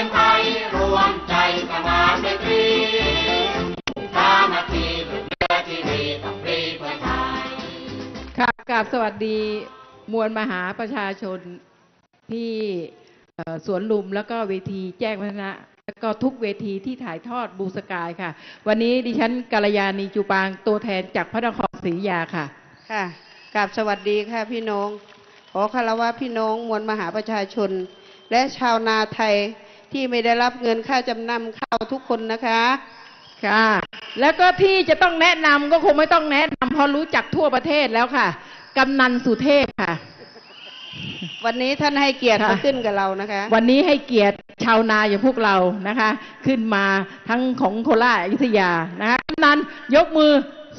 เป็นไทยรวมใจสมานไมตรีสามัคคีลูกเรือที่ดีต้องปรีเพื่อไทยค่ะกราบสวัสดีมวลมหาประชาชนที่เอ่อสวนลุมแล้วก็เวทีแจ้งวัฒนะแล้วก็ทุกเวทีที่ถ่ายทอดบูสกายค่ะ วันนี้ดิฉันกัลยาณีจูปางตัวแทนจากพระนครศรีอยุธยาค่ะ ค่ะกราบสวัสดีค่ะพี่น้อง ขอคารวะพี่น้องมวลมหาประชาชน และชาวนาไทย ที่ไม่ได้รับเงินค่าจำนำข้าวทุกคนนะคะ ค่ะ แล้วก็ที่จะต้องแนะนำก็คงไม่ต้องแนะนำเพราะรู้จักทั่วประเทศแล้วค่ะกำนันสุเทพค่ะ วันนี้ท่านให้เกียรติค่ะมาขึ้นกับเรานะคะ วันนี้ให้เกียรติชาวนาอย่างพวกเรานะคะ ขึ้นมาทั้งของโคราชอยุธยานะคะกำนันยกมือ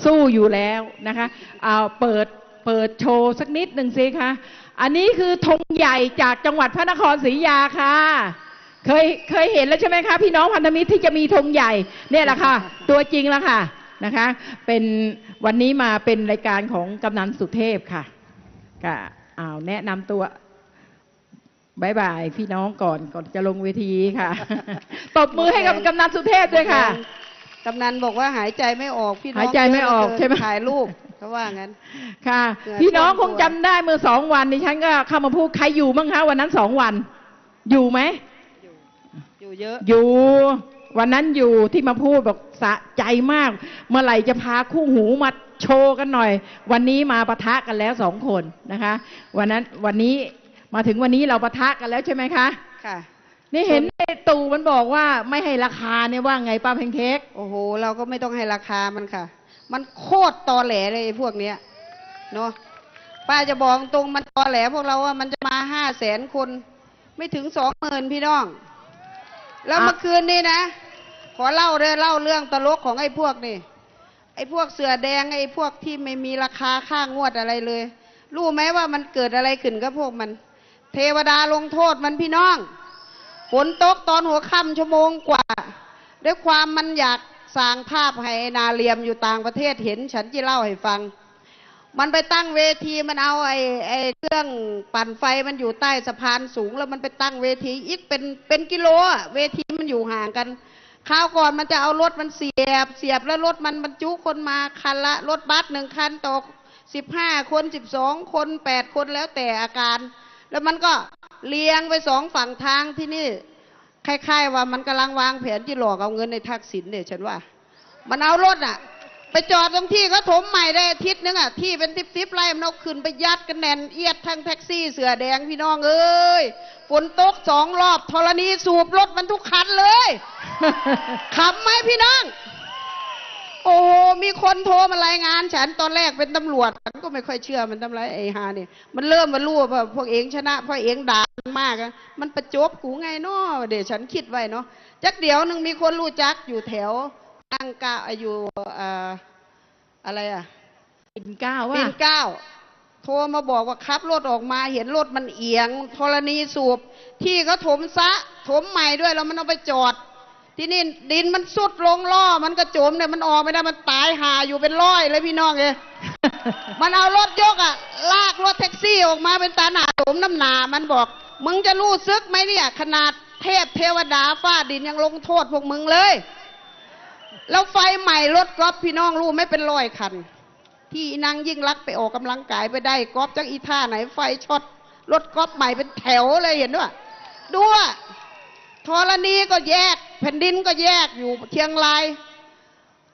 สู้อยู่แล้วนะคะเอาเปิดเปิดโชว์สักนิดหนึ่งสิคะ อันนี้คือธงใหญ่จากจังหวัดพระนครศรีอยุธยาค่ะ เคยเคยเห็นแล้วใช่ไหมคะ พี่น้องพันธมิตรที่จะมีธงใหญ่เนี่ยแหละค่ะ ตัวจริงแล้วค่ะนะคะ เป็นวันนี้มาเป็นรายการของกำนันสุเทพค่ะค่ะอ้าวแนะนำตัวบายบายพี่น้องก่อนก่อนจะลงเวทีค่ะตบมือให้กับกำนันสุเทพด้วยค่ะกำนันบอกว่าหายใจไม่ออกพี่น้องหายใจไม่ออกเยะใช่ไหมถ่ายรูปเขาว่างั้น ค่ะเหงื่อพี่น้องท่ควมงตัวจำได้เมื่อสองวันดิฉันก็เข้ามาพูดใครอยู่บ้างคะวันนั้นสองวัน อยู่ไหม อยู่เยอะ อยู่วันนั้นอยู่ที่มาพูดบอกสะใจมาก เมื่อไหร่จะพาคู่หูมาโชว์กันหน่อย วันนี้มาปะทะกันแล้วสองคนนะคะ วันนั้นวันนี้มาถึงวันนี้เราปะทะกันแล้วใช่ไหมคะค่ะ นี่เห็นไอ้ตู่มันบอกว่าไม่ให้ราคาเนี่ยว่าไงป้าแพนเค้กโอ้โห เราก็ไม่ต้องให้ราคามันค่ะ มันโคตรตอแหลเลยไอ้พวกเนี้ยเนาะป้าจะบอกตรงมันตอแหลพวกเราว่ามันจะมาห้าแสนคน ไม่ถึงสองหมื่นพี่น้อง แล้วเมื่อคืนนี้นะ ขอเล่าเรื่องเล่าเรื่องตลกของไอ้พวกนี่ ไอ้พวกเสือแดงไอ้พวกที่ไม่มีราคาค่างวดอะไรเลย รู้ไหมว่ามันเกิดอะไรขึ้นกับพวกมัน เทวดาลงโทษมันพี่น้องฝนตกตอนหัวค่ำชั่วโมงกว่า ด้วยความมันอยากสร้างภาพให้นาเรียมอยู่ต่างประเทศเห็น ฉันจะเล่าให้ฟัง มันไปตั้งเวทีมันเอาไอ้ไอ้เครื่องปั่นไฟมันอยู่ใต้สะพานสูง แล้วมันไปตั้งเวทีอีกเป็นเป็นกิโลอะเวทีมันอยู่ห่างกันคราวก่อนมันจะเอารถมันเสียบ เสียบแล้วรถมันบรรจุคนมาคันละรถบัสหนึ่งคันต่อสิบห้าคนสิบสองคนแปดคนแล้วแต่อาการ แล้วมันก็เลียงไปสองฝั่งทางที่นี่คล้ายๆว่ามันกำลังวางแผนที่หลอกเอาเงินในทักษิณเนี่ยฉันว่า มันเอารถอะ ไปจอดตรงที่เขาถมใหม่ได้อาทิตย์นึงอะที่เป็นทิปทิปๆไร่มันเอาขึ้นไปยัดกันแน่นเอียดทั้งแท็กซี่เสือแดงพี่น้องเอ้ยฝนตกสองรอบธรณีสูบรถมันทุกคันเลยขำไหมพี่น้อง โอ้โหมีคนโทรมารายงาน ฉันตอนแรกเป็นตำรวจฉันก็ไม่ค่อยเชื่อมันทำไรไอ้ฮาเนี่ยมันเริ่มมารู้ว่าพวกเองชนะพราะเองด่ามากอะมันประจบกูไงเนาะเดี๋ยวฉันคิดไว้เนาะจักเดี๋ยวหนึ่งมีคนรู้จักอยู่แถว ตั้งกาอยู่เอ่ออะไรอะปิ่นเกล้าปีว่านเกล้าโทรมาบอกว่าขับรถออกมาเห็นรถมันเอียงธรณีสูบ ที่เขาถมซะถมใหม่ด้วยแล้วมันเอาไปจอด ที่นี่ดินมันสุดลงล่อมันกระโจมเนี่ยมันออกไม่ได้มันตายหาอยู่เป็นร้อยเลยพี่น้องเอ้ยมันเอารถยกอะลากรถแท็กซี่ออกมาเป็นตาหนาสมน้ำหนา มันบอก มึงจะรู้ซึกไหมเนี่ย ขนาดเทพเทวดาฟ้าดินยังลงโทษพวกมึงเลย แล้วไฟใหม่รถกอล์ฟพี่น้องรู้ไหม่เป็นร้อยคัน ที่นางยิ่งรักษณ์ไปออกกำลังกายไปได้กอล์ฟจากอีท่าไหนไฟช็อตรถกอล์ฟใหม่เป็นแถวเลยเห็นด้วยดูอะธรณีก็แยก แผ่นดินก็แยกอยู่เชียงราย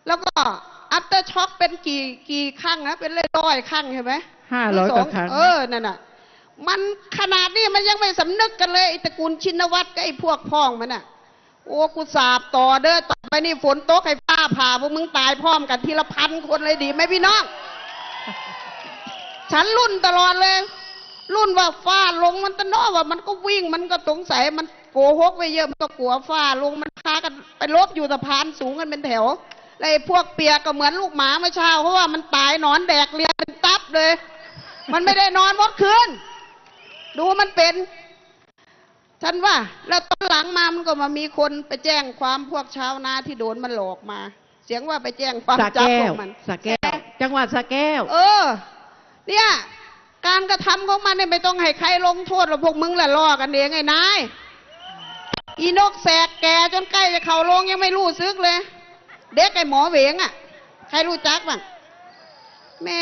แล้วก็อัปเตอร์ช็อคเป็นกี่กี่ครั้งนะเป็นร้อยๆครั้งใช่ไหมห้าร้อยกว่าครั้งเออนั่นน่ะมันขนาดนี้มันยังไม่สำนึกกันเลยไอ้ตระกูลชินวัตรกับไอ้พวกพ้องมันน่ะ โอ้กูสาบต่อเด้อต่อ ไปนี่ฝนตกให้ฟ้าผ่าพวกมึงตายพร้อมกันทีละพันคนเลยดีไหมพี่น้อง ฉันรุ่นตลอดเลย รุ่นว่าฟ้าลงมันตะเนอว่ามันก็วิ่งมันก็สงสัยมันโกหกไปเยอะมันก็กลัวฟ้าลงมันพากันไปลบอยู่สะพานสูงกันเป็นแถวแล้วไอ้พวกเปียกก็เหมือนลูกหมาเมื่อเช้าเพราะว่ามันตายหนอนแดกเรียนเป็นตับเลย มันไม่ได้นอนหมดคืนดูมันเป็น ฉันว่า แล้วตอนหลังมามันก็มามีคนไปแจ้งความพวกชาวนาที่โดนมันหลอกมา เสียงว่าไปแจ้งความสระจับแก้พววกมันสระแก้ว จังหวัดสระแก้ว เออ เนี่ย การกระทำของมันเนี่ยไม่ต้องให้ใครลงโทษหรอกพวกมึงแหละล่อกันเองไอ้นายอีนกแสกแกจนใกล้จะเข่าลงยังไม่รู้ซึกเลย เด็กไอ้หมอเหวงอะ ใครรู้จักบ้างแหม่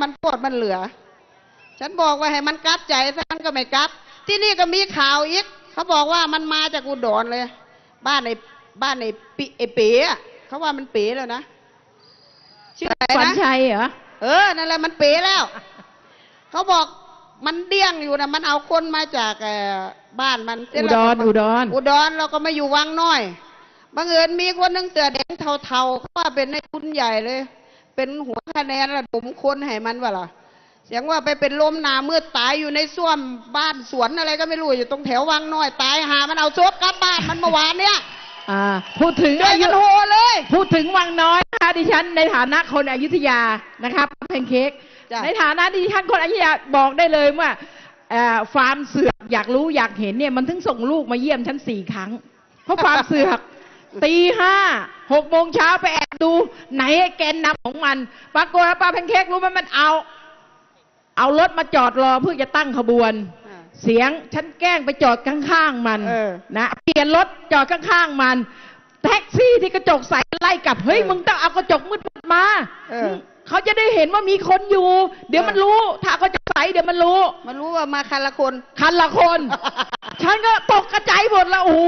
มันปวดมันเหลือ ฉันบอกว่าให้มันกัดใจซะมันก็ไม่กัด ที่นี่ก็มีข่าวอีกเขาบอกว่ามันมาจากอุดรเลย บ้านในบ้านในปิไอเป๋อะเขาว่ามันเป๋แล้วนะชื่ออะไรขวัญนะชัยเหรอ เออนั่นแหละมันเป๋แล้ว เขาบอกมันเดี้ยงอยู่นะมันเอาคนมาจากเอ่อบ้านมันเสร็จอุแล้ดวรก็มา อุดร อุดรเราก็มาอยู่วังน้อยบังเอิญมีคนหนึงเตือแดงเทาๆเขาว่าเป็นในทุนใหญ่เลย เป็นหัวคะแนนระดมคนให้มันวะล่ะ เสียงว่าไปเป็นลมหนามืดตายอยู่ในส้วมบ้านสวนอะไรก็ไม่รู้อยู่ตรงแถววังน้อยตายหามันเอาซบกลับบ้านมันเมื่อวานเนี่ยอ่าพูดถึงช่วยอายุกันโหเลย พูดถึงวังน้อยนะคะดิฉันในฐานะคนอยุธยานะครับแพนเค้กจ้ะในฐานะที่ดิฉันคนอยุธยาบอกได้เลยว่าเอ่อฟาร์มเสือกอยากรู้อยากเห็นเนี่ยมันถึงส่งลูกมาเยี่ยมฉันสี่ครั้ง เพราะฟาร์มเสือกตีห้าหกโมงเช้าไปแอบดูไหนไอ้แกนนำของมันปรากฏว่าป้าแพนเค้กรู้ไหมมันเอา เอารถมาจอดรอเพื่อจะตั้งขบวนอ่าเสียงฉันแกล้งไปจอดข้างๆมันเออ นะเปลี่ยนรถจอดข้างๆมัน แท็กซี่ที่กระจกใสไล่กลับเฮ้ยเออมึงต้องเอากระจกมืดๆมา เออ เขาจะได้เห็นว่ามีคนอยู่ เดี๋ยวเออมันรู้ ถ้าเอากระจกใสเดี๋ยวมันรู้ มันรู้ว่ามาคันละคน คันละคน ฉันก็ตกกระจายหมดแล้วโอ้โห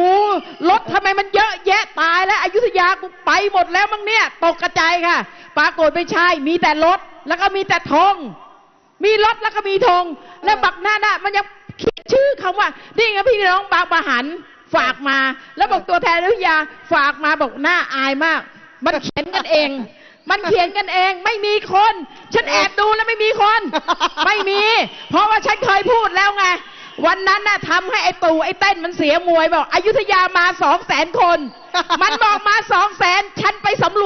รถทำไมมันเยอะแยะตายแล้วอยุธยากูไปหมดแล้วมั้งเนี่ย ตกกระจายค่ะ ปรากฏไม่ใช่มีแต่รถ แล้วก็มีแต่ธง มีรถแล้วก็มีธงแล้วบักหน้าน่ะมันยังเขียนชื่อคำว่านี่ไงพี่น้องบางประหันฝากมา แล้วบอกตัวแทนอยุธยาฝากมาบอกหน้าอายมาก มันเขียนกันเอง มันเขียนกันเองไม่มีคน ฉันแอบดูแล้วไม่มีคน ไม่มี เพราะว่าฉันเคยพูดแล้วไง วันนั้นน่ะทำให้ไอ้ตู่ไอ้เต้นมันเสียมวยบอกอยุธยามาสองแสนคน มันบอกมาสองแสนฉันไปสำร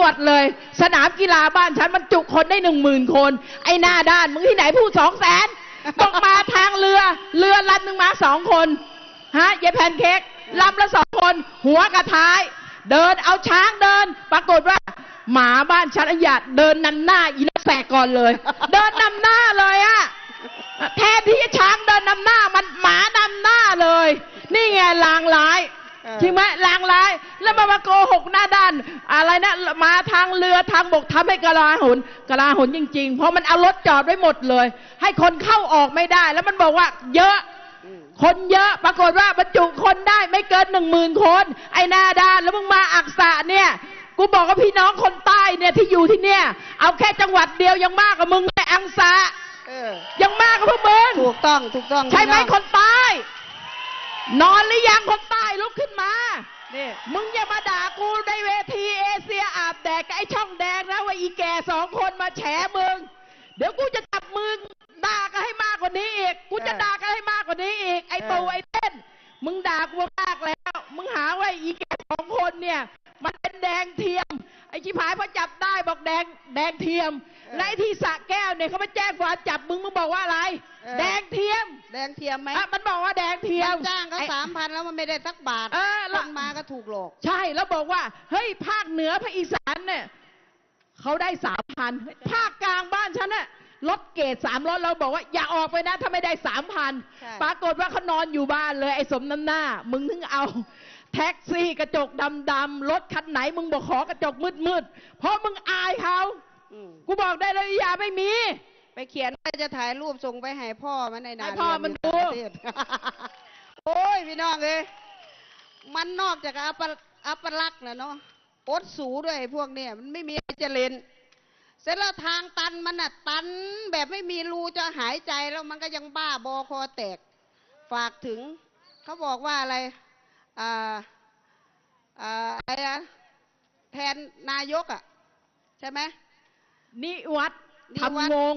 วจเลย สนามกีฬาบ้านฉันมันจุคนได้หนึ่งหมื่นคน ไอ้หน้าด้านมึงที่ไหนพูดสองแสนบอกมาทางเรือ เรือลำหนึ่งมาสองคนฮะยายแพนเค้กลำละสองคน หัวกระท้าย เดินเอาช้างเดิน ปรากฏว่า หมาบ้านฉันอหยาดเดินนำหน้าอีนักแสกก่อนเลย เดินนำหน้าเลยอะแทนที่จะช้างเดินนำหน้ามันหมานำหน้าเลย นี่ไงลางร้ายเออใช่ไหมลางร้าย แล้วมามาโกหกหน้าด้าน อะไรนะมาทางเรือทางบกทำให้กลาหนกลาหนจริง ๆ เพราะมันเอารถจอดไว้หมดเลย ให้คนเข้าออกไม่ได้ แล้วมันบอกว่า เยอะอืมคนเยอะปรากฏว่าบรรจุคนได้ไม่เกินหนึ่งหมื่นคน ไอ้หนาด้านแล้วมึงมาอักษะเนี่ยกูบอกว่าพี่น้องคนใต้เนี่ยที่อยู่ที่เนี่ย เอาแค่จังหวัดเดียวยังมากกว่ามึงในอังสะเออยังมากกว่าพวกมึงถูกต้องถูกต้อง ใช่ไหมพี่องคนใต้ นอนหรือยังคนใต้ลุกขึ้นมา นี่มึงอย่ามาด่ากูในเวทีเอเชียอาบแดกกับไอ้ช่องแดงนะว่าอีแก่สองคนมาแฉมึง เดี๋ยวกูจะจับมึงด่ากันให้มากกว่านี้อีก กูจะด่ากันให้มากกว่านี้อีก ไอ้ตูไอ้เต้น มึงด่ากูมากแล้ว มึงหาว่าอีแก่สองคนเนี่ย มันเป็นแดงเทียม ไอ้ชิพายพอจับได้บอกแดงแดงเทียม และไอ้ที่สระแก้วเนี่ยเขามาแจ้งความจับมึงมึงบอกว่าอะไรแดงเทียมแดงเทียมไหมอะมันบอกว่าแดงเทียมมันจ้างเขาไอ้ สามพันแล้วมันไม่ได้สักบาทเออคแล้วนมาก็ถูกหลอก ใช่แล้วบอกว่า เฮ้ยภาคเหนือภาคอีสานเนี่ยเขาได้สามพันภาคกลางบ้านฉันน่ะรถเกรดสามรถเราบอกว่าอย่าออกไปนะถ้าไม่ได้สามพันใช่ ปรากฏว่าเขานอนอยู่บ้านเลย ไอ้สมน้ำหน้า มึงถึงเอา แท็กซี่กระจกดำๆรถคันไหน มึงบอกขอกระจกมืดๆเพราะมึงอายเขาอืม กูบอกได้เลยอย่าไม่มี ไปเขียนว่าจะถ่ายรูปส่งไปให้พ่อมันในนาให้พ่อมันเรียดูยู่ต่างประเทศโอ้ยพี่น้องเอ้ยมันนอกจากอัปอัปลักษณ์นะเนาะอดสูด้วยไอ้พวกเนี่ย มันไม่มีอะไรจะเล่นเสร็จแล้วทางตันมันน่ะตันแบบไม่มีรูจะหายใจแล้วมันก็ยังบ้าบอคอแตก ฝากถึง เขาบอกว่าอะไรอ่าอ่าอะไรนะแทนนายกอะใช่ไหม นิวัดนิวัฒน์ ทำวง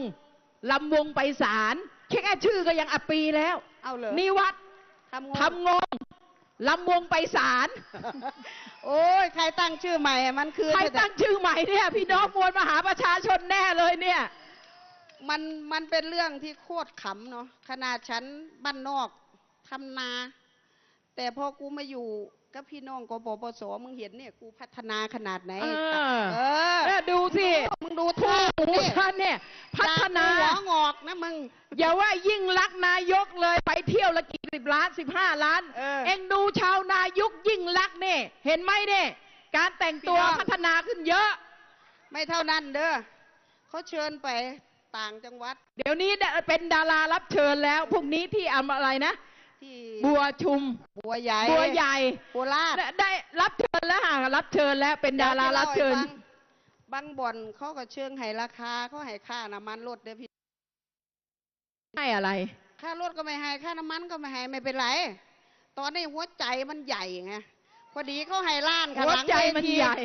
ลำวงไปศาลแค่ชื่อก็ยังอับปีแล้ว เอาเลยนิวัดทำงงทำงงลำวงไปศาลโอ้ยใครตั้งชื่อใหม่อะมันคือใครตั้งชื่อใหม่เนี่ย พี่น้องมวลมหาประชาชนแน่เลยเนี่ย มันมันเป็นเรื่องที่โคตรขำเนาะขนาดฉันบ้านนอกทำนา แต่พอกูมาอยู่กับพี่น้องกปปสมึงเห็นเนี่ย กูพัฒนาขนาดไหนเออ เออเออดูสิ มึงดูคู่ท่าหูนี่ฉันเนี่ย พัฒนาจากกูหัวงอกนะมึง อย่าว่ายิ่งรักษณ์นายกเลยไปเที่ยวละกี่สิบล้านสิบห้าล้าน เออเอ็งดูชาวนายุคเห็นไหมเนี่ยการแต่งตัวพี่น้องพัฒนาขึ้นเยอะ ไม่เท่านั้นเด้อเขาเชิญไปต่างจังหวัด เดี๋ยวนี้เป็นดารารับเชิญแล้วพรุ่งนี้ที่อำอะไรนะที่บัวชุม บัวใหญ่ บัวใหญ่โคราชได้ได้รับเชิญแล้วค่ะรับเชิญแล้วเป็นดารารับเชิญ บางบ่อนเขาก็เชิงให้ราคาเขาให้ค่าน้ำมันรถเด้อพี่ให้อะไร ค่ารถก็ไม่ให้ค่าน้ำมันก็ไม่ให้ไม่เป็นไร ตอนนี้หัวใจมันใหญ่ไงพอดีเขาให้ล้านค่ะหัวหลังใจเวมันทีใหญ่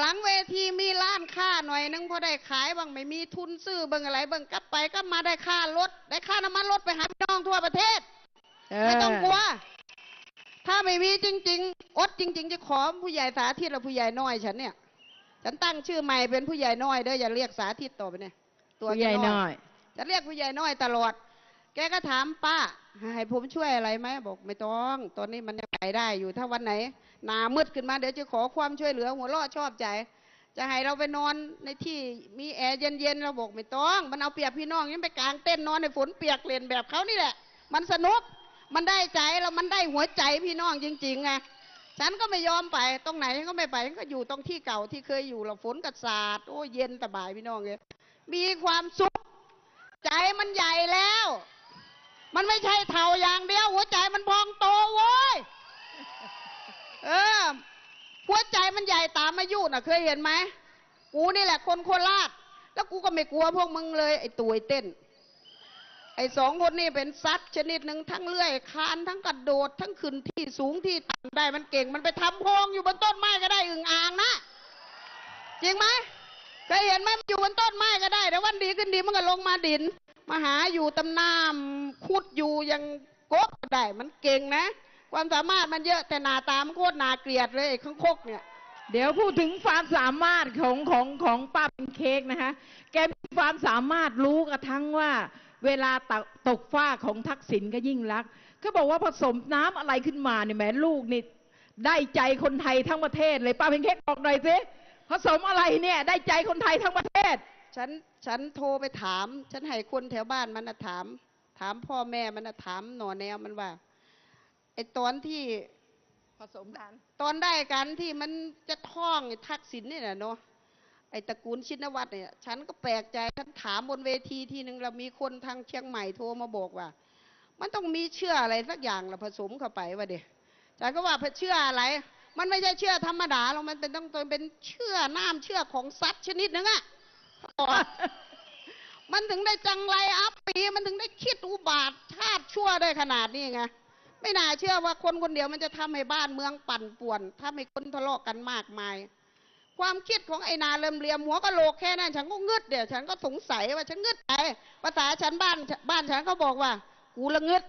หลังเวทีมีล้านค่าหน่อยนึงพอได้ขายบางไม่มีทุนซื้อเบิ่งอะไรเบิ่งกลับไปก็มาได้ค่ารถได้ค่าน้ำมันรถไปหาพี่น้องทั่วประเทศไม่ต้องกลัวถ้าไม่มีจริง ๆ อดจริง ๆ จะขอผู้ใหญ่สาธิตและผู้ใหญ่น้อยฉันเนี่ย ฉันตั้งชื่อใหม่เป็นผู้ใหญ่น้อยเด้ออย่าเรียกสาธิตต่อไปเนี่ยตัวผู้ใหญ่แกน้อย จะเรียกผู้ใหญ่น้อยตลอด แกก็ถามป้า ให้ผมช่วยอะไรไหมบอกไม่ต้อง ตอนนี้มันยังไปได้อยู่ถ้าวันไหนหนามืดขึ้นมาเดี๋ยวจะขอความช่วยเหลือ หัวเราะชอบใจ จะให้เราไปนอนในที่มีแอร์เย็นๆเราบอกไม่ต้อง มันเอาเปรียบพี่น้องยังไปกลางเต้นท์นอนในฝนเปียกเล่นแบบเขานี่แหละ มันสนุกมันได้ใจแล้วมันได้หัวใจพี่น้องจริงๆไง ฉันก็ไม่ยอมไปตรงไหนก็ไม่ไปก็อยู่ตรงที่เก่าที่เคยอยู่เราฝนกัดสาดโอ้เย็นสบายพี่น้องเลยมีความสุข ใจมันใหญ่แล้ว มันไม่ใช่เท่าอย่างเดียว หัวใจมันพองโตโว้ยเออหัวใจมันใหญ่ตามอายุน่ะ เคยเห็นไหมกูนี่แหละคนโคราชแล้วกูก็ไม่กลัวพวกมึงเลยไอ้ตัวไอ้เต้น ไอ้สองคนนี่เป็นสัตว์ชนิดหนึ่งทั้งเลื่อยคานทั้งกระโดด ทั้งขึ้นที่สูงที่ต่ำได้มันเก่งมันไปทำโพรงอยู่บนต้นไม้ก็ได้อึ่งอ่างนะ จริงไหมเคยเห็นไหมมันอยู่บนต้นไม้ก็ได้แต่วันดีขึ้นดีมันก็ลงมาดิน มาหาอยู่ตำน้ำขุดอยู่ยังกบก็ได้มันเก่งนะ ความสามารถมันเยอะแต่หน้าตามันโคตรน่าเกลียดเลยไอ้ข้างคกเนี่ยเดี๋ยวพูดถึงความสามารถของของของป้าเป็นเค้กนะคะ แกมีความสามารถรู้กระทั่งว่า เวลาตกตกฟ้าของทักษิณก็ยิ่งรักษณ์เขาบอกว่าผสมน้ำอะไรขึ้นมาเนี่ยแหมลูกนี่ได้ใจคนไทยทั้งประเทศเลยป้าเป็นเค้กบอกหน่อยสิผสมอะไรเนี่ย ได้ใจคนไทยทั้งประเทศ ฉันฉันโทรไปถาม ฉันให้คนแถวบ้านมันนะถาม ถามพ่อแม่มันนะถามหน่อแนวมันว่าไอ้ตอนที่ผสมกัน ตอนได้กันที่มันจะท่องไอ้ทักษิณนี่แหละเนาะ ไอ้ตระกูลชินวัตรเนี่ย ฉันก็แปลกใจฉันถามบนเวทีทีหนึ่งเรามีคนทางเชียงใหม่โทรมาบอกว่า มันต้องมีเชื่ออะไรสักอย่างละผสมเข้าไปวะเดียฉันก็ว่าเชื่ออะไร มันไม่ใช่เชื่อธรรมดาหรอกมันเป็นต้องเป็นเชื่อน้ำเชื่อของสัตว์ชนิดหนึ่งอะมันถึงได้จังไรอัปปีมันถึงได้คิดอุบาทชาติชั่วได้ขนาดนี้ไงไม่น่าเชื่อว่าคนคนเดียวมันจะทำให้บ้านเมืองปั่นป่วนทำให้คนทะเลาะกันมากมาย ความคิดของไอ้นาเริมเรียมหัวก็โลกแค่นั้น ฉันก็งึดเดี๋ยวฉันก็สงสัยว่าฉันงึดไปภาษาฉันบ้านบ้านฉันเขาบอกว่า กูละงึด